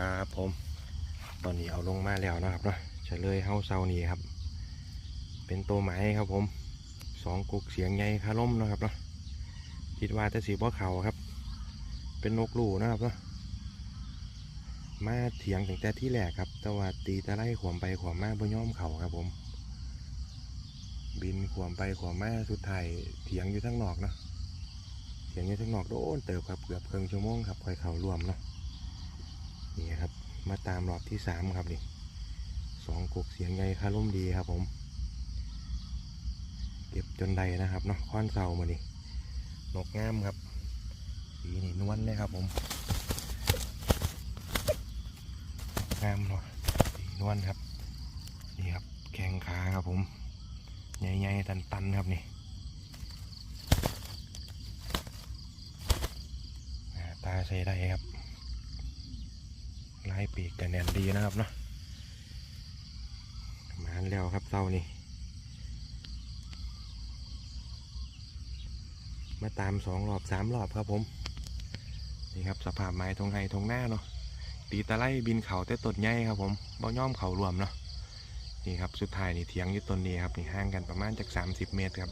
ครับผม ตอนนี้เอาลงมาแล้วนะครับเนาะเฉลยเฮาเซานี่ครับ เป็นตัวไม้ครับผมสองกุกเสียงใหญ่คาล่มนะครับเนาะคิดว่าจะสีบ่เขาครับ เป็นนกลู่นะครับเนาะมาเถียงถึงแต่ที่แรกครับ แต่ว่าตีตะไล่ขวมไปขวมมาบ่ย่อมเขาครับผม บินขวมไปขวมมาสุดท้ายเถียงอยู่ทั้งนอกเนาะเถียงอยู่ทั้งนอกโดนเติบครับเกือบครึ่งชั่วโมงครับค่อยเขารวมเนาะ มาตามรอบที่สามครับนี่สองกุกเสียงใหญ่คาร่มดีครับผม เก็บจนใดนะครับเนาะค้อนเสามานี่นกงามครับสีนี่นวลเลยครับผมงามเนาะสีนวลครับนี่ครับแข้งขาครับผมใหญ่ๆตันๆครับนี่ตาใช้ได้ครับ ลายปีกแต่แน่นดีนะครับเนาะมาแล้วครับเศร้านี่มาตามสองรอบสามรอบครับผมนี่ครับสภาพไม้ทงไห้ทงหน้าเนาะตีตะไลบินเขาแต่ต้นใหญ่ครับผมบ่ย่อมเขารวมเนาะนี่ครับสุดท้ายนี่เถียงอยู่ต้นนี้ครับนี่ห่างกันประมาณจาก 30 เมตรครับ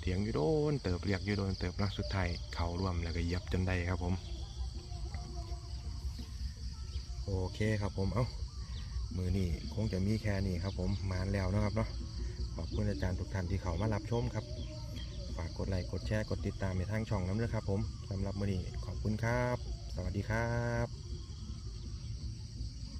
เถียงอยู่โดนเติบเรียกอยู่โดนเติบเนาะสุดท้ายเขารวมแล้วก็เยียบจนได้ครับผม โอเคครับผมเอ้ามือนี่คงจะมีแค่นี้ครับผมมานแล้วนะครับเนาะขอบคุณอาจารย์ทุกท่านที่เขามารับชมครับ ฝากกดไลค์กดแชร์กดติดตามในทางช่องน้ำเลยครับผมสำหรับมือนี้ขอบคุณครับ สวัสดีครับ